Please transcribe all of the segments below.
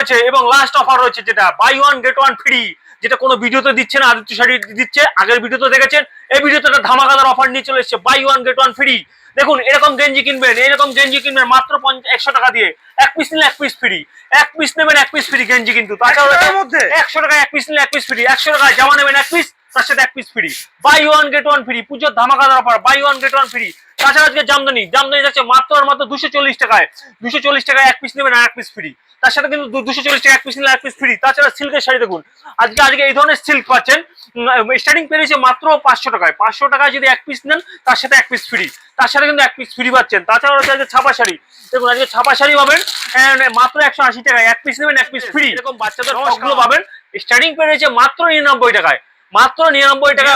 রয়েছে এবং last offer রয়েছে যেটা buy one get one free যেটা কোনো ভিডিওতে দিচ্ছে না আদিত্য শাড়ি দিচ্ছে আগের ভিডিওতে দেখেছেন এই ভিডিওতে একটা ধামাকাদার অফার নিয়ে চলে এসছে buy one get one free দেখুন এরকম গেঞ্জি কিনবেন এরকম গেঞ্জি কিনবেন মাত্র একশো টাকা দিয়ে এক পিস নিলে এক পিস ফ্রি এক পিস নেবেন এক পিস ফ্রি গেঞ্জি কিন্তু তাছাড়া? একশো টাকা এক পিস নিলে এক পিস ফ্রি একশো টাকায় জামা নেবেন এক পিস তার সাথে এক piece free buy one get one free পুজোর ধামাকাদার offer buy one get one free তাছাড়া আজকে জামদানি জামদানি যাচ্ছে মাত্র আর মাত্র দুশো চল্লিশ টাকায় দুশো চল্লিশ টাকায় এক পিস নেবেন আর এক পিস ফ্রি তার সাথে কিন্তু দুশো চল্লিশ টাকা এক পিস নিলে এক পিস ফ্রি তাছাড়া সিল্কের শাড়ি দেখুন আজকে আজকে এই ধরনের সিল্ক পাচ্ছেন স্টার্টিং পেরেছে মাত্র পাঁচশো টাকায় পাঁচশো টাকায় যদি এক পিস নেন তার সাথে এক পিস ফ্রি তার সাথে কিন্তু এক পিস ফ্রি পাচ্ছেন তাছাড়া হচ্ছে আজকে ছাপা শাড়ি দেখুন আজকে ছাপা শাড়ি পাবেন মাত্র একশো আশি টাকায় এক পিস নেবেন এক পিস ফ্রি এরকম বাচ্চাদের পাবেন স্টার্টিং পেরেছে মাত্র নিরানব্বই টাকায় মাত্র নিরানব্বই টাকা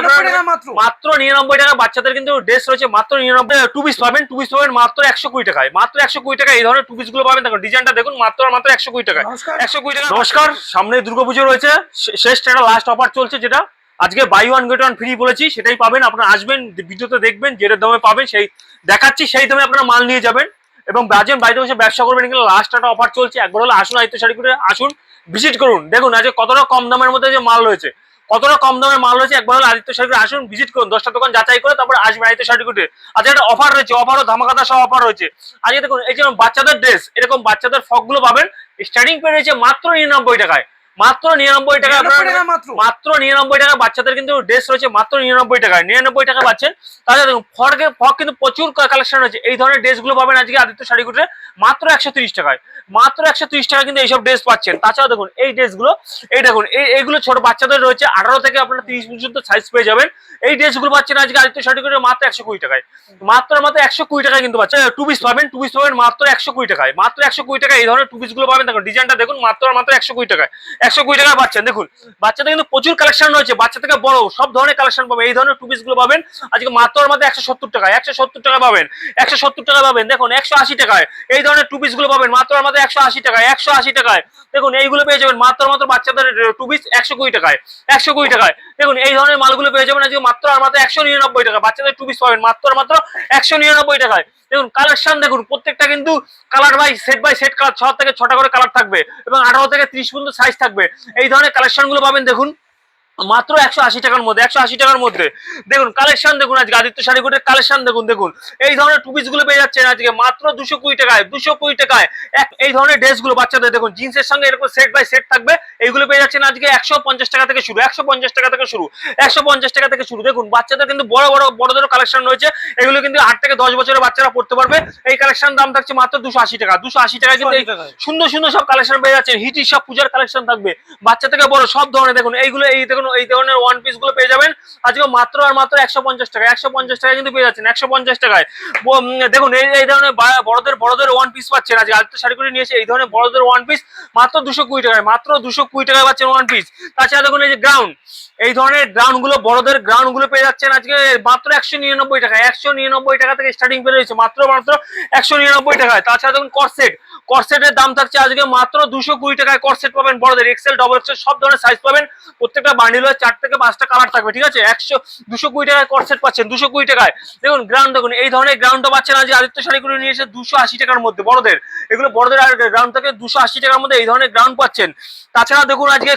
মাত্র? নিরানব্বই টাকা বাচ্চাদের কিন্তু ড্রেস রয়েছে মাত্র নিরানব্বই টু পিস পাবেন টু পিস পাবেন মাত্র একশো কুড়ি টাকায়। মাত্র একশো কুড়ি টাকা এই ধরনের টু পিসগুলো পাবেন। দেখুন ডিজাইনটা দেখুন মাত্র মাত্র একশো কুড়ি টাকায়। একশো কুড়ি টাকা নমস্কার। সামনে দুর্গাপুজো রয়েছে। শেষ একটা লাস্ট অফার চলছে যেটা। আজকে buy one get one free বলেছি। সেটাই পাবেন। আপনারা আসবেন ভিডিওতে দেখবেন যেটা দামে পাবেন সেই দেখাচ্ছি সেই দামে আপনারা মাল নিয়ে যাবেন। এবং বাজেন বাড়িতে বসে ব্যবসা করবেন কিন্তু লাস্ট একটা অফার চলছে। একবার হলে আসুন আদিত্য শাড়ি করে আসুন ভিজিট করুন। দেখুন আজকে কতটা কম দামের মধ্যে যে মাল রয়েছে। কতটা কম দামের মাল রয়েছে, একবার হলে আদিত্য শাড়ি আসুন ভিজিট করুন, দশটা দোকান যাচাই করে তারপর আসবেন আদিত্য করে আজকে একটা অফার রয়েছে অফারও ধামাকাতা সব অফার রয়েছে। আজকে দেখুন, এই যেমন বাচ্চাদের ড্রেস এরকম বাচ্চাদের ফকগুলো পাবেন স্টার্টিং পে রয়েছে মাত্র নিরানব্বই টাকায়। মাত্র নিরানব্বই টাকা 99 টাকা আপনারা- মাত্র? নিরানব্বই টাকা বাচ্চাদের কিন্তু ড্রেস রয়েছে মাত্র নিরানব্বই টাকায়। নিরানব্বই টাকা পাচ্ছেন। তাহলে দেখুন ফর্কে ফক কিন্তু প্রচুর কালেকশন রয়েছে। এই ধরনের ড্রেসগুলো পাবেন আজকে আদিত্য শাড়িগুলোতে মাত্র একশো তিরিশ টাকায়। মাত্র একশো তিরিশ টাকা কিন্তু এইসব ড্রেস পাচ্ছেন। তাছাড়া দেখুন এই ড্রেসগুলো এই দেখুন এই এইগুলো ছোট বাচ্চাদের রয়েছে। আঠারো থেকে আপনারা তিরিশ পর্যন্ত সাইজ পেয়ে যাবেন। এই ড্রেসগুলো পাচ্ছেন আজকে আদিত্য শাড়িগুলো মাত্র একশো কুড়ি টাকায়। মাত্র মাত্র একশো কুড়ি টাকায় কিন্তু পাচ্ছেন। টু পিস পাবেন টু পিস পাবেন মাত্র একশো কুড়ি টাকায়। মাত্র একশো কুড়ি টাকা এই ধরনের টু পিসগুলো পাবেন। দেখুন ডিজাইনটা দেখুন মাত্র মাত্র একশো কুড়ি টাকায়। একশো কুড়ি টাকা পাচ্ছেন দেখুন। বাচ্চাদের কিন্তু প্রচুর কালেকশন রয়েছে, বাচ্চা থেকে বড়, সব ধরনের কালেকশন পাবেন, এই ধরনের টু গুলো পাবেন। আজকে মাত্র আর মাত্র একশো সত্তর টাকায়, একশো সত্তর টাকা পাবেন, একশো সত্তর টাকা পাবেন। দেখুন, একশো আশি টাকায়, এই ধরনের টু গুলো পাবেন, মাত্র আর মাত্র একশো আশি টাকায়, একশো আশি টাকায়। দেখুন, এইগুলো পেয়ে যাবেন, মাত্র মাত্র বাচ্চাদের টু পিস একশো কুড়ি টাকায়, একশো কুড়ি টাকায়। দেখুন, এই ধরনের মালগুলো পেয়ে যাবেন আজকে মাত্র আর মাত্র একশো নিরানব্বই টাকা বাচ্চাদের টু পিস পাবেন, মাত্র মাত্র একশো নিরানব্বই টাকায়। দেখুন কালেকশন দেখুন, প্রত্যেকটা কিন্তু colour by set by set colour ছ থেকে ছটা করে কালার থাকবে এবং আঠারো থেকে ত্রিশ পর্যন্ত সাইজ থাকবে। এই ধরনের কালেকশনগুলো পাবেন, দেখুন। মাত্র একশো আশি টাকার মধ্যে একশো আশি টাকার মধ্যে। দেখুন কালেকশন দেখুন আজকে আদিত্য শাড়ি কোটের কালেকশন দেখুন দেখুন। এই ধরনের টুপিসগুলো পেয়ে যাচ্ছেন আজকে মাত্র দুশো কুড়ি টাকায় দুশো কুড়ি টাকায়। এই ধরনের ড্রেসগুলো বাচ্চাদের দেখুন জিন্সের সঙ্গে এরকম সেট বাই সেট থাকবে এইগুলো পেয়ে যাচ্ছেন আজকে একশো পঞ্চাশ টাকা থেকে শুরু একশো পঞ্চাশ টাকা থেকে শুরু একশো পঞ্চাশ টাকা থেকে শুরু। দেখুন বাচ্চাদের কিন্তু বড় বড় বড়দেরও কালেকশন রয়েছে এগুলো কিন্তু আট থেকে দশ বছরের বাচ্চারা পড়তে পারবে। এই কালেকশন দাম থাকছে মাত্র দুশো আশি টাকা দুশো আশি টাকা কিন্তু এই 280 টাকায়। সুন্দর সুন্দর সব কালেকশন পেয়ে যাচ্ছেন হিটি সব পূজার কালেকশন থাকবে। বাচ্চা থেকে বড় সব ধরনের দেখুন এইগুলো এই দেখুন এই ধরনের ওয়ান পিসগুলো পেয়ে যাবেন। আজকে মাত্র আর মাত্র একশো পঞ্চাশ টাকা একশো পঞ্চাশ টাকা কিন্তু পেয়ে যাচ্ছেন। একশো পঞ্চাশ টাকায়। দেখুন, এই ধরনের বড়দের বড়দের ওয়ান পিস পাচ্ছেন। আজকে আজকে শাড়ি করে নিয়েছে এই ধরনের বড়দের ওয়ান পিস মাত্র দুশো কুড়ি টাকায়, মাত্র দুশো কুড়ি টাকায় পাচ্ছেন ওয়ান পিস তাছাড়া দেখুন, এই যে গ্রাউন্ড এই ধরনের গ্রাউন্ডগুলো, বড়দের গ্রাউন্ডগুলো পেয়ে যাচ্ছেন আজকে মাত্র একশো নিরানব্বই টাকা একশো নিরানব্বই টাকা থেকে স্টার্টিং পেয়ে রয়েছে মাত্র মাত্র একশো নিরানব্বই টাকায়। তাছাড়া দেখুন করসেট করসেটের দাম থাকছে আজকে মাত্র দুশো কুড়ি টাকায়। করসেট পাবেন বড়দের এক্সেল ডবল এক্সেল সব ধরনের সাইজ পাবেন। প্রত্যেকটা বান্ডিল চার থেকে পাঁচটা কালার থাকবে, ঠিক আছে? একশো, দুশো কুড়ি টাকায় করসেট পাচ্ছেন, দুশো কুড়ি টাকায়। দেখুন গ্রাউন্ড দেখুন, এই ধরনের গ্রাউন্ডটা পাচ্ছেন আজ আদিত্য শাড়িগুলো নিয়ে এসে দুশো আশি টাকার মধ্যে, বড়দের। এগুলো বড়দের গ্রাউন্ড থেকে দুশো আশি টাকার মধ্যে এই ধরনের গ্রাউন্ড পাচ্ছেন। তাছাড়া দেখুন, আজকে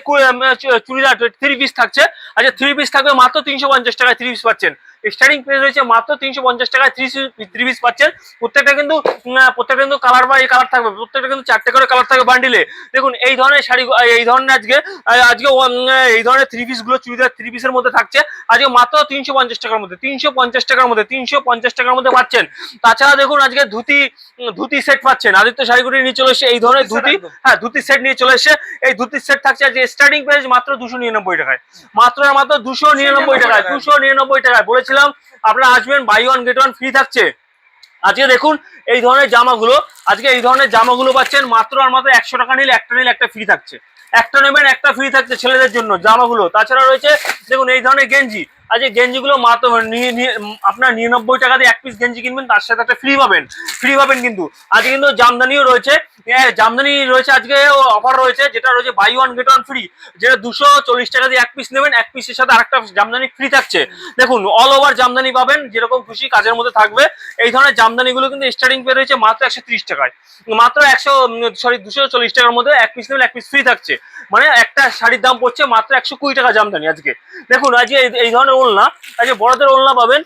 চুড়িদার থ্রি পিস থাকছে। আচ্ছা থ্রি পিস থাকবে মাত্র তিনশো পঞ্চাশ টাকায় থ্রি পিস পাচ্ছেন। স্টার্টিং প্রাইস রয়েছে মাত্র তিনশো পঞ্চাশ টাকায় থ্রি থ্রি পিস পাচ্ছেন। প্রত্যেকটা কিন্তু প্রত্যেকটা কিন্তু কালার বাই কালার থাকবে। প্রত্যেকটা কিন্তু চারটে করে কালার থাকবে বান্ডিলে দেখুন এই ধরনের শাড়ি এই ধরনের আজকে আজকে এই ধরনের থ্রি পিসগুলো চুড়িদার থ্রি পিসের মধ্যে থাকছে। আজকে মাত্র তিনশো পঞ্চাশ টাকার মধ্যে তিনশো পঞ্চাশ টাকার মধ্যে তিনশো পঞ্চাশ টাকার মধ্যে পাচ্ছেন। তাছাড়া দেখুন আজকে ধুতি ধুতি সেট পাচ্ছেন। আদিত্য শাড়িগুলি নিয়ে চলে এসে এই ধরনের ধুতি। হ্যাঁ ধুতি সেট নিয়ে চলে এসে এই ধুতির সেট থাকছে আজকে স্টার্টিং প্রাইস মাত্র দুশো নিরানব্বই টাকায়। মাত্র মাত্র দুশো নিরানব্বই টাকায় টাকায়। দুশো নিরানব্বই টাকায়। বলেছিলাম আপনারা আসবেন buy one get one free থাকছে। আজকে দেখুন, এই ধরনের জামাগুলো, আজকে এই ধরনের জামাগুলো পাচ্ছেন, মাত্র আর মাত্র একশো টাকা নিলে একটা নিলে একটা ফ্রি থাকছে। একটা নেবেন, একটা ফ্রি থাকছে ছেলেদের জন্য জামাগুলো। তাছাড়া রয়েছে, দেখুন, এই ধরনের গেঞ্জি। আজকে গেঞ্জিগুলো মাত্র আপনার নিরানব্বই টাকা দিয়ে এক পিস গেঞ্জি কিনবেন, তার সাথে একটা ফ্রি পাবেন। ফ্রি পাবেন কিন্তু। আজকে কিন্তু জামদানিও রয়েছে। জামদানি রয়েছে আজকে অফার রয়েছে, যেটা রয়েছে buy one get one free যেটা দুশো চল্লিশ টাকা দিয়ে এক পিস নেবেন, এক পিসের সাথে আরেকটা জামদানি ফ্রি থাকছে। দেখুন অল ওভার জামদানি পাবেন, যেরকম খুশি কাজের মধ্যে থাকবে। এই ধরনের জামদানিগুলো কিন্তু স্টার্টিং পে রয়েছে মাত্র একশো ত্রিশ টাকায়। মাত্র একশো সরি দুশো চল্লিশ টাকার মধ্যে এক পিস নেবেন, এক পিস ফ্রি থাকছে। মানে একটা শাড়ির দাম পড়ছে মাত্র একশো কুড়ি টাকা জামদানি আজকে। দেখুন, আজকে এই ধরনের ওলনা তাকে বড়দের ওলনা পাবেন।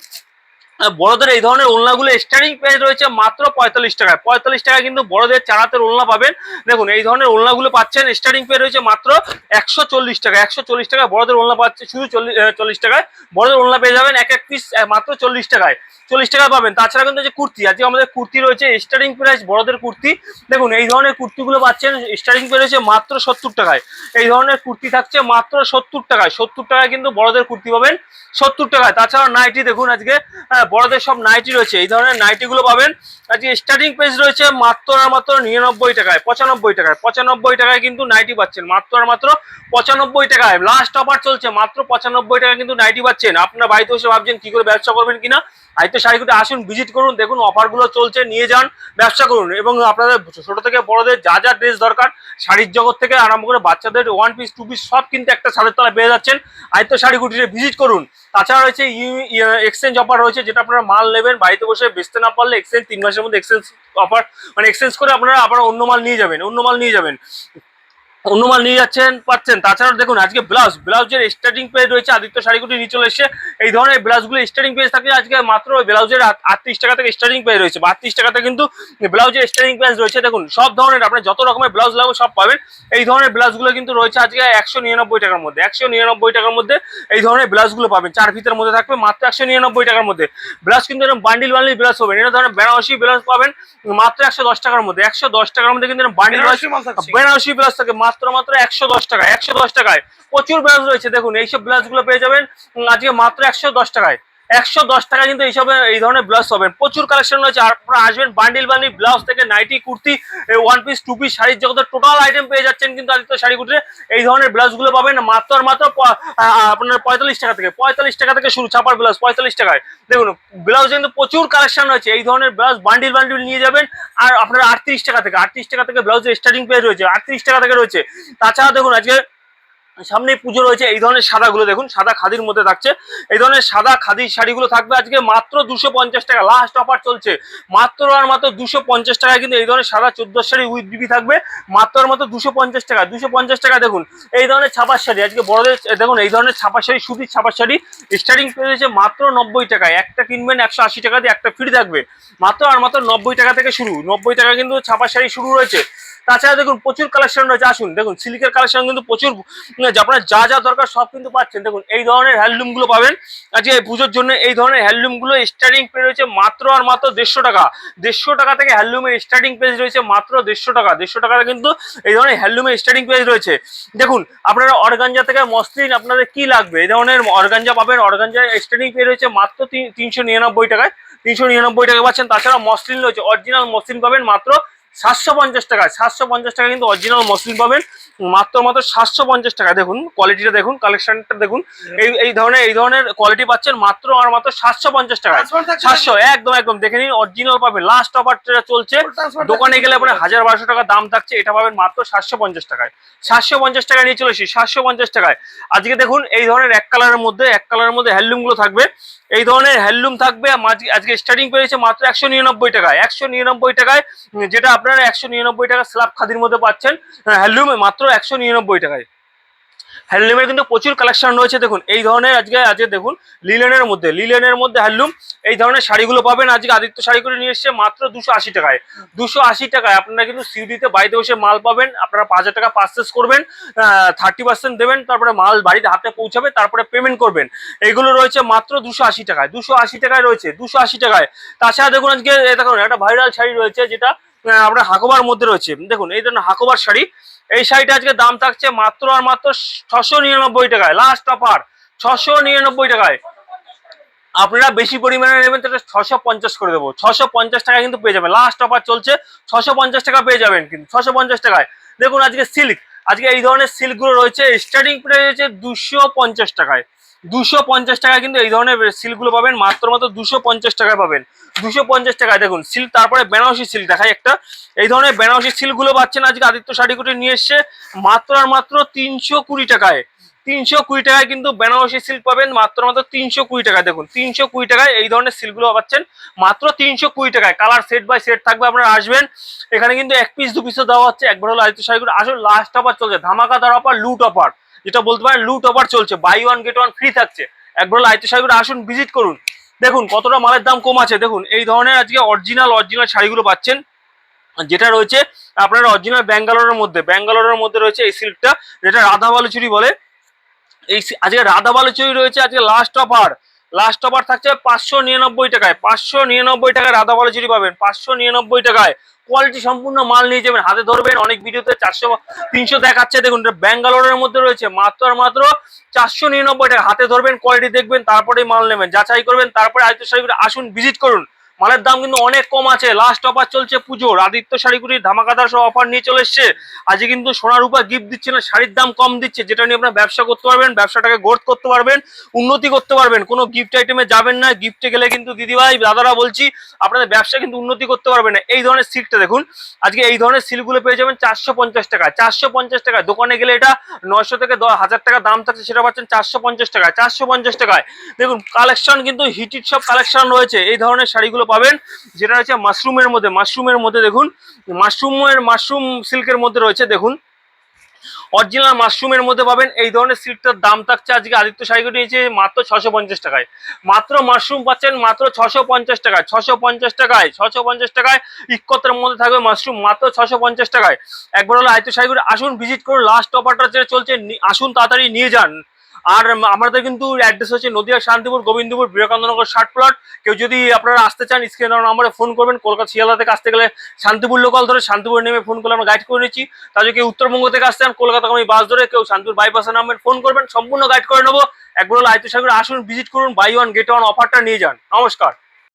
বড়দের এই ধরনের ওলনাগুলো স্টার্টিং প্রাইস রয়েছে মাত্র পঁয়তাল্লিশ টাকায়। পঁয়তাল্লিশ টাকা কিন্তু বড়দের চারাতের ওলনা পাবেন। দেখুন, এই ধরনের ওলনাগুলো পাচ্ছেন স্টার্টিং প্রাইস রয়েছে মাত্র একশো চল্লিশ টাকা একশো চল্লিশ টাকায় বড়দের ওলনা পাচ্ছে, শুধু চল্লিশ চল্লিশ টাকায়। বড়দের ওলনা পেয়ে যাবেন এক এক পিস মাত্র চল্লিশ টাকায়। চল্লিশ টাকায় পাবেন। তাছাড়া কিন্তু যে কুর্তি, আজকে আমাদের কুর্তি রয়েছে স্টার্টিং প্রাইস বড়দের কুর্তি। দেখুন, এই ধরনের কুর্তিগুলো পাচ্ছেন স্টার্টিং প্রাইস রয়েছে মাত্র সত্তর টাকায়। এই ধরনের কুর্তি থাকছে মাত্র সত্তর টাকায়। সত্তর টাকায় কিন্তু বড়দের কুর্তি পাবেন সত্তর টাকায়। তাছাড়া নাইটি দেখুন আজকে বড়দের সব নাইটি রয়েছে। এই ধরনের নাইটিগুলো পাবেন। আজকে স্টার্টিং প্রাইস রয়েছে মাত্র আর মাত্র নিরানব্বই টাকায়, পঁচানব্বই টাকায়। পঁচানব্বই টাকায় কিন্তু নাইটি পাচ্ছেন। মাত্র আর মাত্র পঁচানব্বই টাকায়। লাস্ট অফার চলছে, মাত্র পঁচানব্বই টাকা কিন্তু নাইটি পাচ্ছেন। আপনার বাড়িতে বসে ভাবছেন, কি করে ব্যবসা করবেন কিনা? আইতে শাড়িগুলো আসুন ভিজিট করুন, দেখুন অফারগুলো চলছে, নিয়ে যান, ব্যবসা করুন। এবং আপনাদের ছোট থেকে বড়দের যা যা ড্রেস দরকার, শাড়ির জগৎ থেকে আরম্ভ করে বাচ্চাদের ওয়ান পিস টু পিস সব কিন্তু একটা ছাদের তলায় পেয়ে যাচ্ছেন। আয়ত্ত শাড়ি কুটিরে ভিজিট করুন। তাছাড়া রয়েছে এক্সচেঞ্জ অফার রয়েছে, যেটা আপনারা মাল নেবেন, বাড়িতে বসে বেচতে না পারলে এক্সচেঞ্জ তিন মাসের মধ্যে এক্সচেঞ্জ অফার মানে এক্সচেঞ্জ করে আপনারা আবার অন্য মাল নিয়ে যাবেন, অন্য মাল নিয়ে যাবেন। অন্য মাল নিয়ে যাচ্ছেন পাচ্ছেন। তাছাড়া দেখুন আজকে ব্লাউজ ব্লাউজের স্টার্টিং পেজ রয়েছে আদিত্য শাড়িগুটি নিয়ে চলে এসছে। এই ধরনের ব্লাউজগুলো স্টার্টিং পেজ থাকে আজকে মাত্র ব্লাউজের আটত্রিশ টাকা থেকে স্টার্টিং পেজ রয়েছে। বা আটত্রিশ টাকাতে কিন্তু ব্লাউজের স্টার্টিং পেজ রয়েছে। দেখুন সব ধরনের আপনার যত রকমের ব্লাউজ লাগবে সব পাবেন। এই ধরনের ব্লাউজগুলো কিন্তু রয়েছে আজকে একশো নিরানব্বই টাকার মধ্যে। একশো নিরানব্বই টাকার মধ্যে এই ধরনের ব্লাউজগুলো পাবেন। চার ফিতের মধ্যে থাকবে মাত্র একশো নিরানব্বই টাকার মধ্যে। ব্লাউজ কিন্তু এরকম বান্ডিল বান্ডিল ব্লাউজ পাবেন। এটা ধরনের বেনারসি ব্লাউজ পাবেন মাত্র একশো দশ টাকার মধ্যে। একশো দশ টাকার মধ্যে কিন্তু বান্ডিল বেনারসি ব্লাউজ থাকে মাত্র মাত্র একশো দশ টাকায়, একশো দশ টাকায়। প্রচুর ব্লাউজ রয়েছে, দেখুন, এইসব ব্লাউজগুলো পেয়ে যাবেন আজকে মাত্র একশো দশ টাকায়। একশো দশ টাকা কিন্তু এইসব এই ধরনের ব্লাউজ পাবেন। প্রচুর কালেকশন রয়েছে। আপনারা আসবেন বান্ডিল বান্ডিল ব্লাউজ থেকে nightie kurti one piece two piece শাড়ির জগতের টোটাল আইটেম পেয়ে যাচ্ছেন কিন্তু আদিত্য শাড়ি কুটিরে। এই ধরনের ব্লাউজগুলো পাবেন মাত্র আর মাত্র আপনার পঁয়তাল্লিশ টাকা থেকে। পঁয়তাল্লিশ টাকা থেকে শুরু, ছাপার ব্লাউজ পঁয়তাল্লিশ টাকায়। দেখুন ব্লাউজ কিন্তু প্রচুর কালেকশন রয়েছে। এই ধরনের ব্লাউজ বান্ডিল বান্ডিল নিয়ে যাবেন। আর আপনার আটত্রিশ টাকা থেকে, আটত্রিশ টাকা থেকে ব্লাউজের স্টার্টিং পেয়ে রয়েছে। আটত্রিশ টাকা থেকে রয়েছে। তাছাড়া দেখুন, আজকে সামনে পুজো রয়েছে, এই ধরনের সাদাগুলো দেখুন, সাদা খাদির মধ্যে থাকছে। এই ধরনের সাদা খাদির শাড়িগুলো থাকবে আজকে মাত্র দুশো পঞ্চাশ টাকা। লাস্ট অফার চলছে। মাত্র আর মাত্র দুশো পঞ্চাশ টাকা কিন্তু এই ধরনের সাদা চোদ্দ শাড়ি উইথ বিবি থাকবে। মাত্র আর মাত্র দুশো পঞ্চাশ টাকা। দুশো পঞ্চাশ টাকা দেখুন, এই ধরনের ছাপার শাড়ি, আজকে বড়দের দেখুন, এই ধরনের ছাপার শাড়ি, সুতির ছাপার শাড়ি স্টার্টিং পেয়েছে মাত্র নব্বই টাকায়। একটা কিনবেন একশো আশি টাকা দিয়ে, একটা ফ্রি থাকবে। মাত্র আর মাত্র নব্বই টাকা থেকে শুরু। নব্বই টাকা কিন্তু ছাপার শাড়ি শুরু রয়েছে। তাছাড়া দেখুন প্রচুর কালেকশন রয়েছে, আসুন, দেখুন সিল্কের কালেকশন কিন্তু প্রচুর আপনার যা যা দরকার সব কিন্তু পাচ্ছেন। দেখুন, এই ধরনের হ্যান্ডলুমগুলো পাবেন। আজকে এই পুজোর জন্য এই ধরনের হ্যান্ডলুমগুলো স্টার্টিং পেজ রয়েছে মাত্র আর মাত্র দেড়শো টাকা। দেড়শো টাকা থেকে হ্যান্ডলুমের স্টার্টিং পেজ রয়েছে মাত্র দেড়শো টাকা। দেড়শো টাকাটা কিন্তু এই ধরনের হ্যান্ডলুমের স্টার্টিং পেজ রয়েছে। দেখুন, আপনারা অর্গানজা থেকে মসলিন আপনাদের কি লাগবে? এই ধরনের অর্গানজা পাবেন। অর্গানজা স্টার্টিং পেজ রয়েছে মাত্র তিন- তিনশো নিরানব্বই টাকায়। তিনশো নিরানব্বই টাকা পাচ্ছেন। তাছাড়া মসলিন রয়েছে। অরিজিনাল মসলিন পাবেন মাত্র সাতশো পঞ্চাশ টাকায় সাতশো পঞ্চাশ টাকা কিন্তু অরিজিনাল মসলিন পাবেন। মাত্র মাত্র সাতশো পঞ্চাশ টাকা। দেখুন কোয়ালিটিটা দেখুন কালেকশনটা দেখুন। এই এই ধরনের এই ধরনের কোয়ালিটি পাচ্ছেন মাত্র আর মাত্র সাতশো পঞ্চাশ টাকা। সাতশো একদম একদম। দেখে নিন অরিজিনাল পাবেন। লাস্ট অফারটা চলছে। দোকানে গেলে আপনার হাজার বারোশো টাকা দাম থাকছে। এটা পাবেন মাত্র সাতশো পঞ্চাশ টাকায়। সাতশো পঞ্চাশ টাকা নিয়ে চলে এসেছি। সাতশো পঞ্চাশ টাকায়। আজকে দেখুন এই ধরনের এক কালারের মধ্যে এক কালারের মধ্যে হ্যান্ডলুমগুলো থাকবে। এই ধরনের হ্যান্ডলুম থাকবে আজকে- আজকে স্টার্টিং পেয়েছে মাত্র একশো নিরানব্বই টাকায়। একশো নিরানব্বই টাকায় যেটা আপনারা একশো নিরানব্বই টাকা স্ল্যাব খাদির মধ্যে পাচ্ছেন। হ্যান্ডলুমে মাত্র একশো নিরানব্বই টাকায়। হ্যান্ডলুমের কিন্তু প্রচুর কালেকশন রয়েছে, দেখুন। এই ধরনের আজকে আজকে দেখুন, লিলেনের মধ্যে লিলেনের মধ্যে হ্যান্ডলুম, এই ধরনের শাড়িগুলো পাবেন। আজকে আদিত্য শাড়ি করে নিয়ে এসছে মাত্র দুশো আশি টাকায়। দুশো আশি টাকায় আপনারা কিন্তু সিউডিতে বাড়িতে বসে মাল পাবেন। আপনারা পাঁচ হাজার টাকা পারচেস করবেন থার্টি পার্সেন্ট দেবেন, তারপরে মাল বাড়িতে হাতে পৌঁছাবে, তারপরে পেমেন্ট করবেন। এগুলো রয়েছে মাত্র দুশো আশি টাকায়। দুশো আশি টাকায় রয়েছে, দুশো আশি টাকায়। তাছাড়া দেখুন আজকে দেখুন, একটা ভাইরাল শাড়ি রয়েছে যেটা আপনার হাকোবার মধ্যে রয়েছে। দেখুন, এই ধরনের হাকোবার শাড়ি, এই শাড়িটা আজকে দাম থাকছে মাত্র আর মাত্র ছশো নিরানব্বই টাকায়। লাস্ট অফার ছশো নিরানব্বই টাকায়। আপনারা বেশি পরিমাণে নেবেন, তাহলে ছশো পঞ্চাশ করে দেবো। ছশো পঞ্চাশ টাকা কিন্তু পেয়ে যাবেন। লাস্ট অফার চলছে, ছশো পঞ্চাশ টাকা পেয়ে যাবেন কিন্তু, ছশো পঞ্চাশ টাকায়। দেখুন, আজকে সিল্ক আজকে এই ধরনের সিল্কগুলো রয়েছে স্টার্টিং প্রাইস রয়েছে দুশো পঞ্চাশ টাকায়। দুশো পঞ্চাশ টাকায় কিন্তু এই ধরনের সিল্কগুলো পাবেন, মাত্র মাত্র দুশো পঞ্চাশ টাকায় পাবেন। দুশো পঞ্চাশ টাকায় দেখুন সিল্ক তারপরে বেনারসি সিল্ক দেখাই একটা। এই ধরনের বেনারসি সিল্কগুলো পাচ্ছেন আজকে আদিত্য শাড়ি কুটি নিয়ে এসছে, মাত্র আর মাত্র তিনশো কুড়ি টাকায়। তিনশো কুড়ি টাকায় কিন্তু বেনারসি সিল্ক পাবেন, মাত্র মাত্র তিনশো কুড়ি টাকায় দেখুন। তিনশো কুড়ি টাকায় এই ধরনের সিল্কগুলো পাচ্ছেন, মাত্র তিনশো কুড়ি টাকায়। কালার সেট বাই সেট থাকবে, আপনারা আসবেন। এখানে কিন্তু এক পিস দু পিসও দেওয়া হচ্ছে। একবার হলো আদিত্য শাড়িগুলো আসলে লাস্ট অফার চলছে। ধামাকা ধামাকাদার অফার লুট অফার যেটা বলতে পারেন লুট অফার চলছে buy one get one free থাকছে। একবার আদিত্য শাড়িগুলো আসুন ভিজিট করুন। দেখুন কতটা মালের দাম কম আছে, দেখুন। এই ধরনের আজকে অরিজিনাল অরিজিনাল শাড়িগুলো পাচ্ছেন। যেটা রয়েছে আপনার অরিজিনাল ব্যাঙ্গালোরের মধ্যে। ব্যাঙ্গালোরের মধ্যে রয়েছে এই সিল্কটা যেটা রাধা বালুচুরি বলে। এই আজকে রাধা বালুচুরি রয়েছে আজকে লাস্ট অফার লাস্ট অফার থাকছে পাঁচশো নিরানব্বই টাকায়। পাঁচশো নিরানব্বই টাকায় রাধা বালুচুরি পাবেন। পাঁচশো নিরানব্বই টাকায়। কোয়ালিটি সম্পূর্ণ মাল নিয়ে যাবেন। হাতে ধরবেন, অনেক ভিডিওতে চারশো, তিনশো দেখাচ্ছে। দেখুন ব্যাঙ্গালোরের মধ্যে রয়েছে। মাত্র আর মাত্র চারশো নিরানব্বই টাকা। হাতে ধরবেন কোয়ালিটি দেখবেন তারপরে মাল নেবেন। যাচাই করবেন, তারপরে আয়ত্ত শাড়িগুলো আসুন ভিজিট করুন। মালের দাম কিন্তু অনেক কম আছে। লাস্ট অফার চলছে পুজোর। আদিত্য শাড়িগুলির ধামাকাদার সব অফার নিয়ে চলে এসছে। আজকে কিন্তু সোনার উপর গিফট দিচ্ছে না, শাড়ির দাম কম দিচ্ছে। যেটা নিয়ে আপনার ব্যবসা করতে পারবেন, ব্যবসাটাকে গ্রোথ করতে পারবেন, উন্নতি করতে পারবেন। কোনো গিফট আইটেমে যাবেন না। গিফটে গেলে কিন্তু দিদিভাই, দাদারা বলছি, আপনাদের ব্যবসা কিন্তু উন্নতি করতে পারবেন না। এই ধরনের সিল্কটা দেখুন। আজকে এই ধরনের সিল্কগুলো পেয়ে যাবেন চারশো পঞ্চাশ টাকা। চারশো পঞ্চাশ টাকা দোকানে গেলে এটা নয়শো থেকে দশ হাজার টাকা দাম থাকছে, সেটা পাচ্ছেন চারশো পঞ্চাশ টাকায়। চারশো পঞ্চাশ টাকায়। দেখুন কালেকশন কিন্তু হিটিট সব কালেকশন রয়েছে। এই ধরনের শাড়িগুলো পাবেন, যেটা হচ্ছে মাশরুমের মধ্যে মাশরুমের মধ্যে দেখুন মাশরুমের মাশরুম সিল্কের মধ্যে রয়েছে, দেখুন। অরিজিনাল মাশরুমের মধ্যে পাবেন, এই ধরনের সিল্কটার দাম থাকছে আজকে আদিত্য শাড়িগুলো নিয়েছে মাত্র ছশো পঞ্চাশ টাকায়। মাত্র মাশরুম পাচ্ছেন মাত্র ছশো পঞ্চাশ টাকায় ছশো পঞ্চাশ টাকায় ছশো পঞ্চাশ টাকায় ইকতের মধ্যে থাকবে মাশরুম মাত্র ছশো পঞ্চাশ টাকায়। একবার হলো আদিত্য শাড়িগুলো আসুন ভিজিট করুন লাস্ট অফারটা যেটা চলছে আসুন তাড়াতাড়ি নিয়ে যান। আর আমাদের কিন্তু অ্যাড্রেস হচ্ছে নদীয়া, শান্তিপুর, গোবিন্দপুর, বিবেকানন্দনগর ষাট প্লট কেউ যদি আপনারা আসতে চান স্ক্রিনে নাম্বারে ফোন করবেন। কলকাতা শিয়ালদা থেকে আসতে গেলে শান্তিপুর লোকাল ধরে শান্তিপুর নেমে ফোন করলে আমরা গাইড করে নিচ্ছি। তাহলে কেউ উত্তরবঙ্গ থেকে আসতে চান, কলকাতা আমি বাস ধরে কেউ শান্তিপুর বাইপাসে নামবেন ফোন করবেন। সম্পূর্ণ গাইড করে নেব। একবার আয়ত্ত সাগরে আসুন ভিজিট করুন বাই ওয়ান গেট ওয়ান অফারটা নিয়ে যান। নমস্কার।